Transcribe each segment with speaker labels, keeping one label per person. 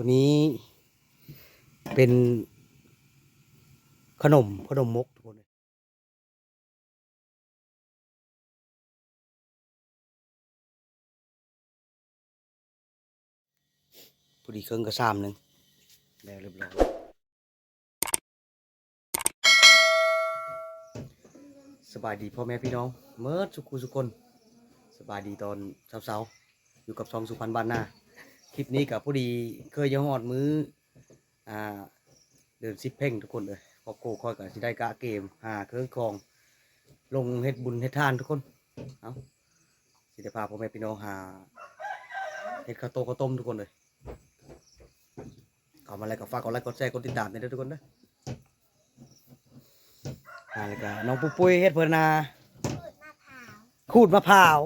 Speaker 1: ตัวนี้เป็นขนมขนมมกทุกคนพอดีเครื่องกระซามหนึ่งแล้วเรียบร้อยสบายดีพ่อแม่พี่น้องเมื่อสุขุสุคน สบายดีตอนเช้าๆอยู่กับซองสุพรรณบ้านนา ลิปนี้กับพอดีเคยยังหอดมืออ่าเดินซิปเพ่งทุกคนเลยพอโกคอยกับสิได้กะเกมหาเครื่องคอง ลงเฮ็ดบุญเฮ็ดทานทุกคนเอาสิได้พาพ่อแม่พี่น้องหาเฮ็ดข้าวโตข้าวต้มทุกคนเลยเข้ามาแล้วก็ฝากกดไลค์กดแชร์กดติดตามด้วยทุกคนนะอ่าแล้วก็น้องปุ้ยปุ้ยเฮ็ดเพิ่นนาขูดมะพร้าว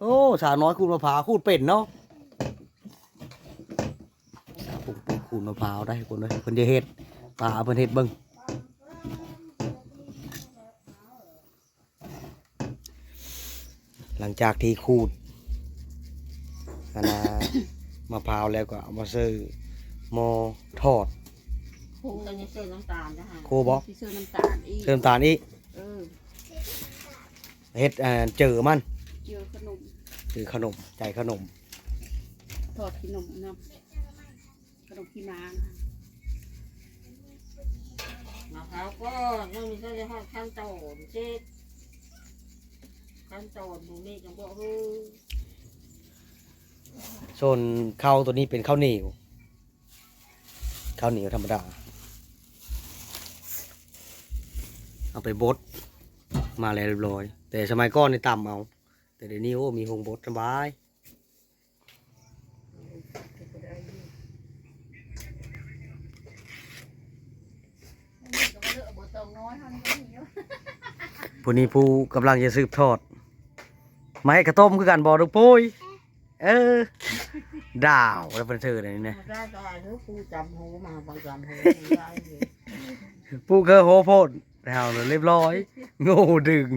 Speaker 1: โอ้สาวน้อยขูดมะพร้าวขูดเป็ดเนาะสาวปุ้ยปุ้ย ขูดมะพร้าวได้ทุกคนเลยเพิ่นจะเฮ็ดป่าเพิ่นเฮ็ดเบิ่งหลังจากที่ขูดอันนะมะพร้าวแล้วก็เอามาซื้อหมอทอด
Speaker 2: คงจะเสื้อน้ำตาลนะฮะ
Speaker 1: โคบอก
Speaker 2: ที่เสื้อน้ำตาลอีก
Speaker 1: เติมตาลอีก
Speaker 2: เออ
Speaker 1: เฮ็ดอ่าเจอมัน
Speaker 2: เจียวขนม
Speaker 1: คือขนมใจขนม
Speaker 2: ทอดขนมนะขน มขี้ม้านะมะพร้าวก็ยังมีเส้นทอดขั้นโตนเจ๊ขั้นโตนบุนี่จังบอกเฮ้ย
Speaker 1: ส่วนข้าวตัวนี้เป็นข้าวเหนียวข้าวเหนียวธรรมดา เอาไปบดมาแล้วเรียบร้อย แต่สมัยก่อนนี่ต่ำเอา แต่เดี๋ยวนี้โอ้มีหงบดสบาย
Speaker 2: ก็มาเลือกบตองน้อยเท่านี้ก็มีเยอะ
Speaker 1: ผู้นี้ผู้กำลังจะสืบทอด มาให้กระต้มคือกันบอดุกปุ้ยเออดาวแล้วเป็นเธออะไรนี่นะ
Speaker 2: มาได้ก็เฮ้ยปูจำหูมาบางจำหูได้เลย
Speaker 1: ปูเคอโฮโพดดาวเลยเรียบร้อย โง่ดึง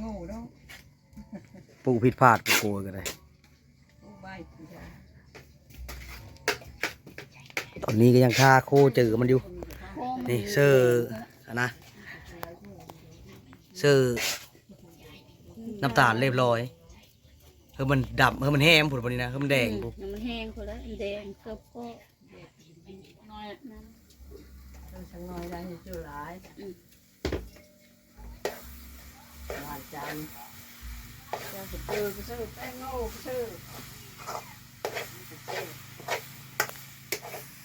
Speaker 2: โง่เนาะ
Speaker 1: ปูผิดพลาดปูโกยกันเลย
Speaker 2: ปูใบปูยา
Speaker 1: ตอนนี้ก็ยังค่าโคเจอมันอยู่ นี่เสื้ออะนะ เสื้อน้ำตาลเรียบร้อยเฮ้ยมันดำเฮ้ยมันแห้งผุดวันนี้นะเฮ้ยมันแดงปุ๊บ
Speaker 2: น้ำมันแห้งคนละแดงเกือบก็น้อยน้
Speaker 3: สังน้อยได้เจอหลายหวานจันเจ้าก็เจอก็ซื้อแป้งโง่ก็ซื้อ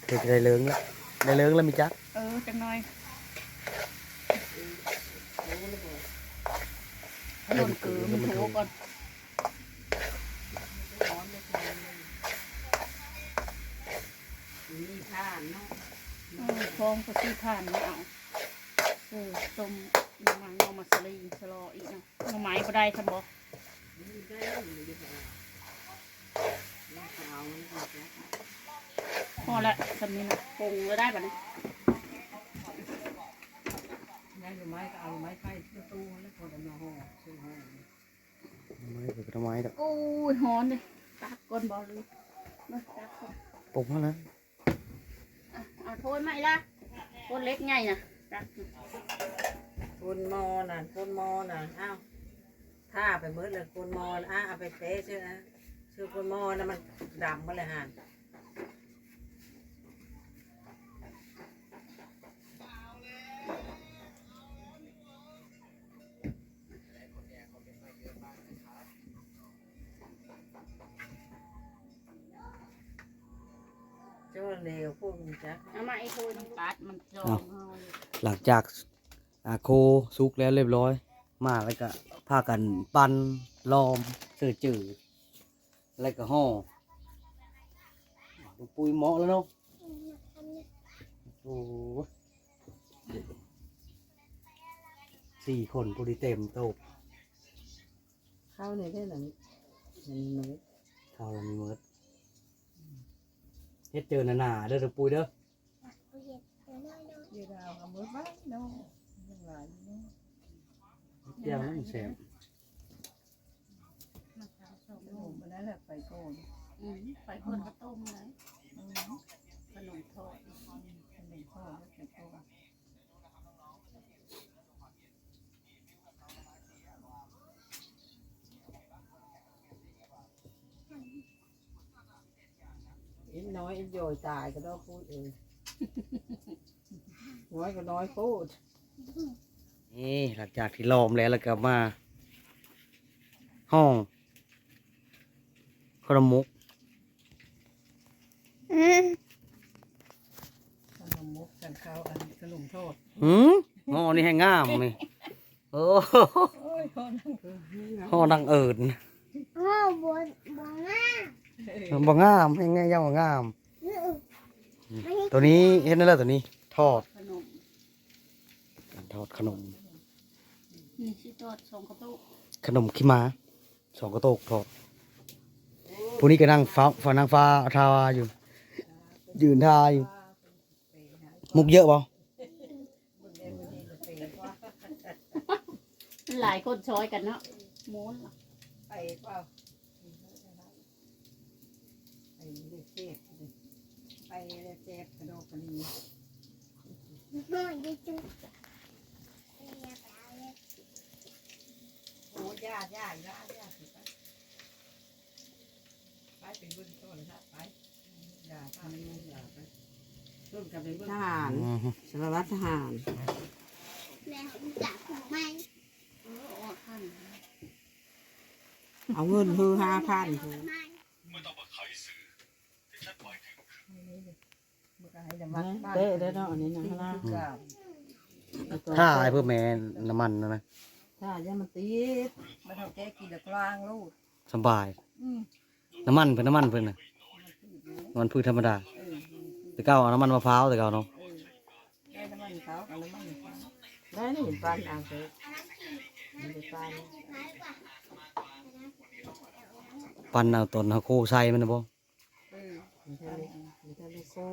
Speaker 1: เด็กได้เลื้งแล้วได้เลื้งแล้วมีจัก
Speaker 2: เออจังน้อย นเกลือมันโถก่อน
Speaker 3: มีท่านเนาะ
Speaker 2: เออฟองก็ซื้อทานไม่เอาเออต้มน้ำมันเอามาสลีสลออีกเนาะหน่อไม้ก็ได้ทันบอก
Speaker 3: ได้อยู่ดีกว่า
Speaker 2: พอละสำนี้นะปรุงก็ได้ปะเนี่ย
Speaker 3: ได้หรือไม่ก็เอาไม้ไผ่ตู้ตู้แล้วพอจะมาห่อซื้อห่อ
Speaker 1: ไม่เปิดทำไมดอก
Speaker 2: โอ้ยฮ้อนเลยตักก้นบอลเลยมาตักก่อน
Speaker 1: ปุ๊บมาแล้ว
Speaker 2: อะอะโทนไหมล่ะโทนเล็กไงนะตัก
Speaker 3: คนมอน่ะคนมอน่ะอ้าวถ้าไปเบิดเลยคนมอน่ะอะเอาไปเป๊ะใช่ไหมชื่อคนมอน่ะมันดำมาเลยฮะเเลวพวกมึงจ๊ะ
Speaker 2: เอามาไอ้โทนปัดมันจองเอา
Speaker 1: หลังจากอาโคซุกแล้วเรียบร้อย มาแล้วก็พากันปั้นลอมเสือจืดแล้วก็ห่อลูกปุยเหมาะแล้วเนาะโอ้โหสี่คนพอดีเต็มโต๊ะ
Speaker 3: ข้าวในได้หนังมันเนื้อ
Speaker 1: ข้าวเรามีเมิด เฮ็ดเจอหนาๆเด้อลูกปุยเด้อ
Speaker 3: เดี๋ยวเราเอามือบ้างเนาะยังหลายอยู่เนาะ
Speaker 1: เดี๋ยวนั่นแสบ
Speaker 3: ขนมมันนั่นแหละไปก่อน
Speaker 2: อืมไปเพิ่นก็ต้มเลย
Speaker 4: อืม
Speaker 2: ขนมทอด
Speaker 4: มันเป็นพ่อมันเป็น
Speaker 3: นน้อยอินโยยตายก็ต้องพูดเองน้อยก็น้อยพูด
Speaker 1: นี่หลังจากที่ล้อมแล้วแล้วก็มา ห้องขนมมุก
Speaker 4: ขนมมุกกันข้าวอันขนมโทษ
Speaker 1: หืมหม้อนี่ให้งามนี่โอ้โห
Speaker 4: โอ้ยคน
Speaker 1: ห่อนังเอิญ
Speaker 5: อ้าวบนบนหน้า
Speaker 1: บ่งามให้ง่ายยังบ่งาม ตัวนี้เห็นนั่นแหละตัวนี้ ทอด
Speaker 2: ขนม
Speaker 1: ทอดขนม
Speaker 2: นี่สิทอดสองกระตุก
Speaker 1: ขนมขี้ม้าสองกระโตกทอดผู้นี้ก็นั่งฟ้าฟ้านางฟ้าทาอยู่ ยืนทาอยู่ มุกเยอะเปล่า
Speaker 2: หลายคนช้อยกันเนาะหมูนล่ะ
Speaker 4: ไปเปล่าไป เด็กเจ็บไปเด็กเจ็บกระโดดกระดิ่ง
Speaker 5: น้อยดิจุ๊
Speaker 4: โอ้ย่าย่าย่าย่าสิไปไปเป็นบุญต้นครับไปอย่าทำนู่นอย่าไปต้นกับเป็นบุญ
Speaker 3: ทหารสารวัตรทหาร
Speaker 5: แม่ผมจับผมไหม
Speaker 2: เออออกขั้น
Speaker 3: เอาเงินคือห้าพัน
Speaker 5: ไม่
Speaker 4: มันก็ ให้น้ำมันบ้าน
Speaker 3: เด้ได้เนาะอันนี้นะนะ
Speaker 4: กับ
Speaker 1: ถ้าไอ้เพื่อแม่น้ำมันนะนะ
Speaker 3: ถ้าอย่ามันติด
Speaker 4: มันเอาแก้กินแล้วกลางลูก
Speaker 1: สบาย
Speaker 4: อืม
Speaker 1: น้ำมันเพื่นน้ำมันเพื่นน่ะน้ำมันพืชธรรมดา
Speaker 4: เออ
Speaker 1: แต่เก้าเอาน้ำมันมะพร้าวแต่เก้าเนาะ
Speaker 4: เออได้น้ำมันเขาเอาน้ำมันเขา
Speaker 3: ได้นี่เห็นปันอ่างเสร็จมันจะปัน
Speaker 1: ปั่นเอาต้นเอาโคใส่มันนะบ่
Speaker 4: เออ
Speaker 3: มันจะได้มันจะได้โซ่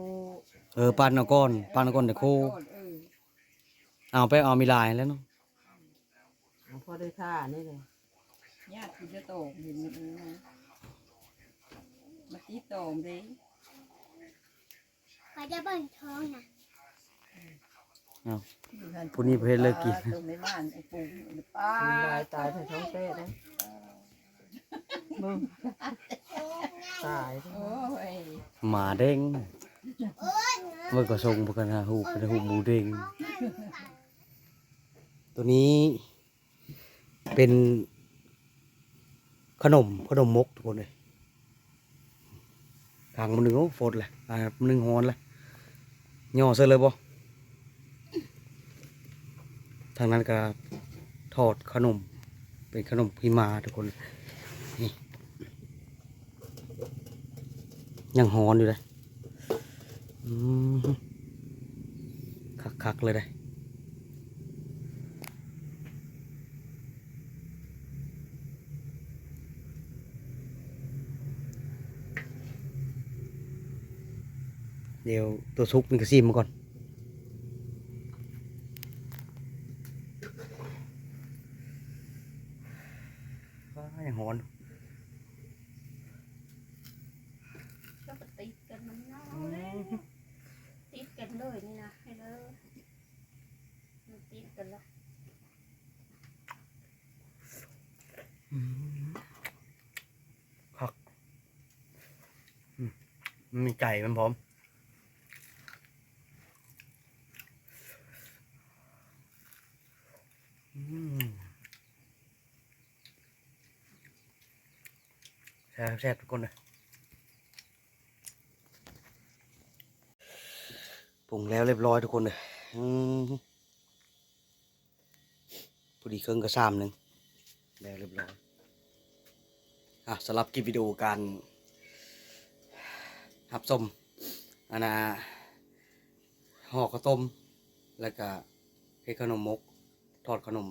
Speaker 1: เออปั่นเอาก้อนปั่นเอาก้อนแต่โค
Speaker 4: เออ
Speaker 1: เอาไปเอามีลายแล้วเนาะ
Speaker 3: เอาพอได้ท่านี่เลย
Speaker 4: ญาติคุณจะโตเห็นมันนะมาตีโตมดิ
Speaker 5: ขอจะเบิ่งท้องนะ
Speaker 1: ผู้นี้ประเภทเลิกกิน
Speaker 4: ตรงในบ้านไอ้ปูป้า
Speaker 3: มันลายตายใส่ท้องเต้นะมึงตาย
Speaker 4: โอ้ย
Speaker 1: หมาเด้งเมื่อก็ทรงพวกกันหาหูเป็นหูหมูเด้งตัวนี้เป็นขนมขนมมกทุกคนเลยทางมันหนึ่งโอ้โฟดเลยอ่ามันหนึ่งฮอนเลยย่อเสร็จเลยบ่ทางนั้นก็ทอดขนม เป็นขนมพิมาทุกคนนี่ยังฮอนอยู่เลย คักๆเลยได้เดี๋ยวตัวซุกมันก็ซีมมาก่อน ว้ายังหอน
Speaker 2: ก็ไปติดกันมันเน่าเลยติดกันเลยนี่นะให้เลยมันติดกันแล้ว
Speaker 1: คักอืม มีไก่มันพร้อม แซ่บแซ่บทุกคนเลยปรุงแล้วเรียบร้อยทุกคนเลยอืมพอดีเครื่องกระซามหนึ่งแล้วเรียบร้อยอะสำหรับคลิปวิดีโอการ หับส้มอันน่ะห่อข้าวต้ม แล้วก็เฮ็ดขนมมก ทอดขนม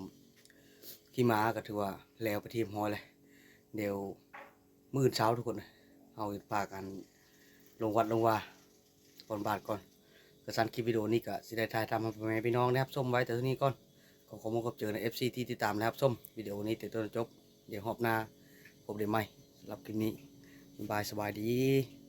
Speaker 1: ขี้ม้าก็ถือว่าแล้วไปทีมฮอยเลยเดี๋ยวมื้อเช้าทุกคนเอาปากันลงวัดลงว่าก่อนบาทก่อนกระสันคลิปวิดีโอนี้ก็สิได้ถ่ายทำให้พ่อแม่พี่น้องนะครับส้มไว้แต่เท่านี้ก่อนขอขอบคุณครับเจอใน FC ที่ติดตามนะครับส้มวิดีโอนี้ติดต้นจบ เดี๋ยวหอบหน้าพบได้ไหมสำหรับคลิปนี้บายสบายดี